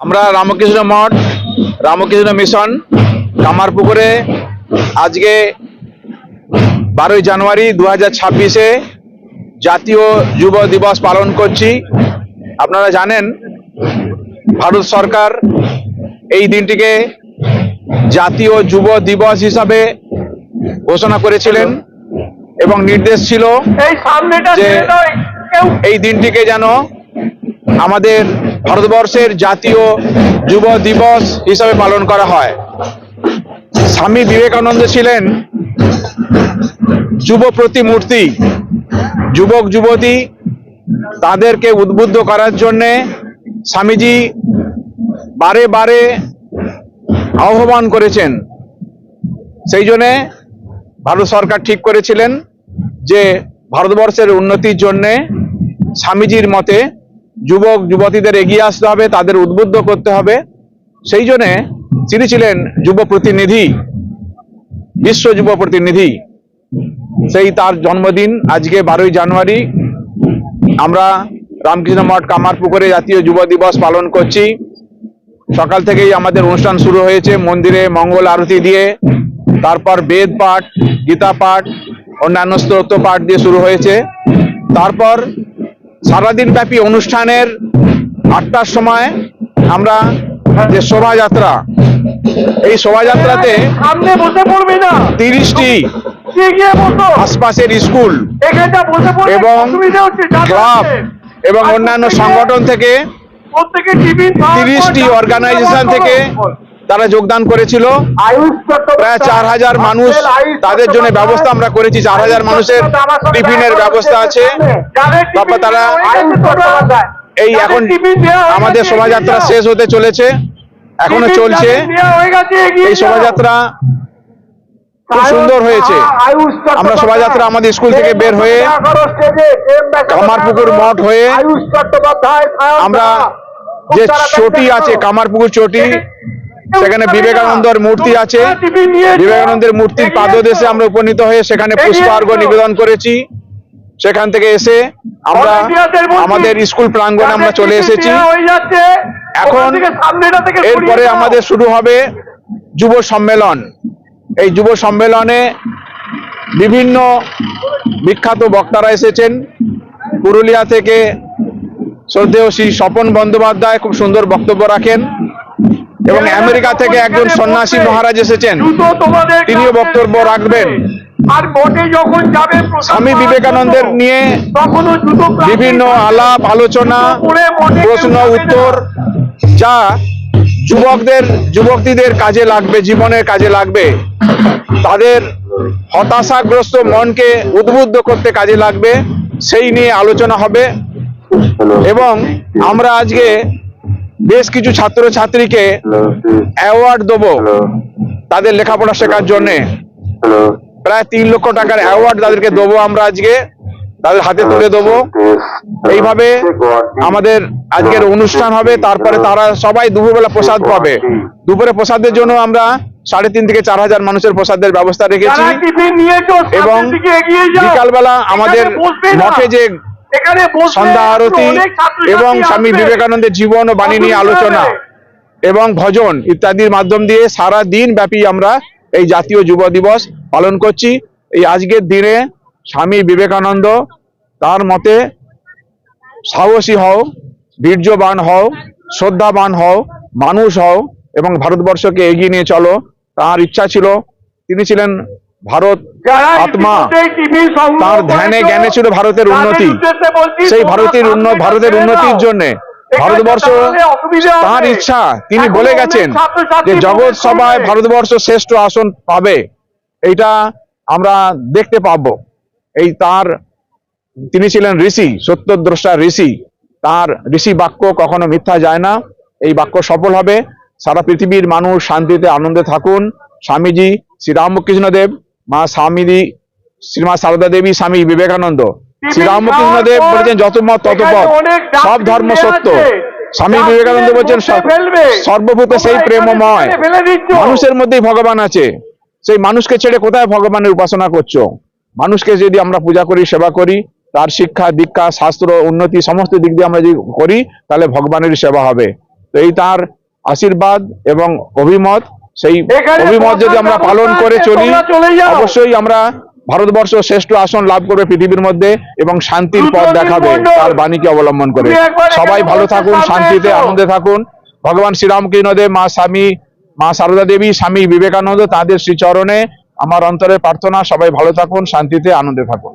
আমরা রামকৃষ্ণ মঠ রামকৃষ্ণ মিশন কামারপুকুরে আজকে বারোই জানুয়ারি দু হাজার ছাব্বিশে জাতীয় যুব দিবস পালন করছি। আপনারা জানেন ভারত সরকার এই দিনটিকে জাতীয় যুব দিবস হিসাবে ঘোষণা করেছিলেন এবং নির্দেশ ছিল যে- এই দিনটিকে যেন আমাদের ভারতবর্ষের জাতীয় যুব দিবস হিসাবে পালন করা হয়। স্বামী বিবেকানন্দ ছিলেন যুব প্রতিমূর্তি। যুবক, যুবতী তাদেরকে উদ্বুদ্ধ করার জন্যে স্বামীজি বারে বারে আহ্বান করেছেন। সেই জন্যে ভারত সরকার ঠিক করেছিলেন যে ভারতবর্ষের উন্নতির জন্যে স্বামীজির মতে যুবক, যুবতীদের এগিয়ে আসতে হবে, তাদের উদ্বুদ্ধ করতে হবে। সেই জন্যে তিনি ছিলেন যুব প্রতিনিধি, বিশ্ব যুব প্রতিনিধি, সেই তার জন্মদিন আজকে বারোই জানুয়ারি। আমরা রামকৃষ্ণ মঠ, কামারপুকুরে জাতীয় যুব দিবস পালন করছি। সকাল থেকেই আমাদের অনুষ্ঠান শুরু হয়েছে মন্দিরে মঙ্গল আরতি দিয়ে। তারপর বেদ পাঠ, গীতা পাঠ, অন্যান্য স্তোত্র পাঠ দিয়ে শুরু হয়েছে। তারপর সারাদিন ব্যাপী অনুষ্ঠানের আটটার সময় আমরা যে শোভাযাত্রা এই শোভাযাত্রাতে সামনে বসে পড়বে না। তিরিশটি আশপাশের স্কুল এবং হচ্ছে ক্লাব এবং অন্যান্য সংগঠন থেকে তিরিশটি অর্গানাইজেশন থেকে। তারা যোগদান করেছিল। প্রায় চার হাজার মানুষ তাদের জন্য ব্যবস্থা আমরা করেছি। চার হাজার মানুষের টিফিনের ব্যবস্থা আছে। তারপর তারা এই এখন আমাদের শোভাযাত্রা শেষ হতে চলেছে। এখনও চলছে। এই শোভাযাত্রা খুব সুন্দর হয়েছে। আমরা শোভাযাত্রা আমাদের স্কুল থেকে বের হয়ে কামারপুকুর মঠ হয়ে আমরা যে চটি আছে কামারপুকুর চটি সেখানে বিবেকানন্দর মূর্তি আছে। বিবেকানন্দের মূর্তির পাদদেশে আমরা উপনীত হয়ে সেখানে পুষ্পার্ঘ নিবেদন করেছি। সেখান থেকে এসে আমরা আমাদের স্কুল প্রাঙ্গণে আমরা চলে এসেছি। এখন এরপরে আমাদের শুরু হবে যুব সম্মেলন। এই যুব সম্মেলনে বিভিন্ন বিখ্যাত বক্তারা এসেছেন। পুরুলিয়া থেকে শ্রদ্ধেয় শ্রী স্বপন বন্দ্যোপাধ্যায় খুব সুন্দর বক্তব্য রাখেন। এবং আমেরিকা থেকে একজন সন্ন্যাসী মহারাজ এসেছেন। তিনিও বক্তব্য রাখবেন। আর যখন যাবে স্বামী বিবেকানন্দের নিয়ে বিভিন্ন আলাপ আলোচনা প্রশ্ন উত্তর যা যুবকদের যুবতীদের কাজে লাগবে জীবনের কাজে লাগবে। তাদের হতাশাগ্রস্ত মনকে উদ্বুদ্ধ করতে কাজে লাগবে। সেই নিয়ে আলোচনা হবে। এবং আমরা আজকে বেশ কিছু ছাত্র ছাত্রীকে অ্যাওয়ার্ড দেবো। তাদের লেখাপড়া শেখার জন্যে। প্রায় তিন লক্ষ টাকার অ্যাওয়ার্ড তাদেরকে দেবো আমরা আজকে। তাদের হাতে তুলে দেবো। এইভাবে আমাদের আজকের অনুষ্ঠান হবে। তারপরে তারা সবাই দুপুরবেলা প্রসাদ পাবে। দুপুরে প্রসাদের জন্য আমরা সাড়ে তিন থেকে চার হাজার মানুষের প্রসাদের ব্যবস্থা রেখেছি। এবং বিকালবেলা আমাদের মঠে যে সন্ধ্যা আরতি এবং স্বামী। বিবেকানন্দের জীবন ও বাণী নিয়ে আলোচনা এবং ভজন ইত্যাদির মাধ্যম দিয়ে সারা দিন ব্যাপী আমরা এই জাতীয় যুব দিবস পালন করছি। এই আজকের দিনে স্বামী বিবেকানন্দ তার মতে সাহসী হও বীর্যবান হও শ্রদ্ধাবান হও মানুষ হও এবং ভারতবর্ষকে এগিয়ে নিয়ে চলো। তার ইচ্ছা ছিল তিনি ছিলেন ভারত আত্মা তার ধ্যানে জ্ঞানে ছিল ভারতের উন্নতি সেই ভারতের সামনে উন্ন ভারতের উন্নতির জন্য ভারতবর্ষ। তার ইচ্ছা তিনি বলে গেছেন যে জগৎ সভায় ভারতবর্ষ শ্রেষ্ঠ আসন পাবে। এইটা আমরা দেখতে পাবো। এই তার তিনি ছিলেন ঋষি সত্যদ্রষ্টা ঋষি। তার ঋষি বাক্য কখনো মিথ্যা যায় না। এই বাক্য সফল হবে। সারা পৃথিবীর মানুষ শান্তিতে আনন্দে থাকুন। স্বামীজি শ্রীরামকৃষ্ণ দেব মা স্বামীজি শ্রীমা সারদা দেবী স্বামী বিবেকানন্দ। শ্রীরামকৃষ্ণ দেব বলেছেন যত মত তত পথ সব ধর্ম সত্য। স্বামী বিবেকানন্দ বলছেন সর্বভূতে সেই প্রেমময় মানুষের মধ্যেই ভগবান আছে। সেই মানুষকে ছেড়ে কোথায় ভগবানের উপাসনা করছ? মানুষকে যদি আমরা পূজা করি সেবা করি তার শিক্ষা দীক্ষা শাস্ত্র উন্নতি সমস্ত দিক দিয়ে আমরা যদি করি তাহলে ভগবানের সেবা হবে। তো এই তার আশীর্বাদ এবং অভিমত সেই অভিমত যদি আমরা পালন করে চলি। অবশ্যই আমরা ভারতবর্ষ শ্রেষ্ঠ আসন লাভ করবে পৃথিবীর মধ্যে এবং শান্তির পথ দেখাবে তার বাণীকে অবলম্বন করে। সবাই ভালো থাকুন শান্তিতে আনন্দে থাকুন। ভগবান শ্রীরামকৃষ্ণদেব মা স্বামী মা সারদা দেবী স্বামী বিবেকানন্দ তাদের শ্রীচরণে আমার অন্তরে প্রার্থনা সবাই ভালো থাকুন শান্তিতে আনন্দে থাকুন।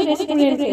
রেস্টুরেন্টে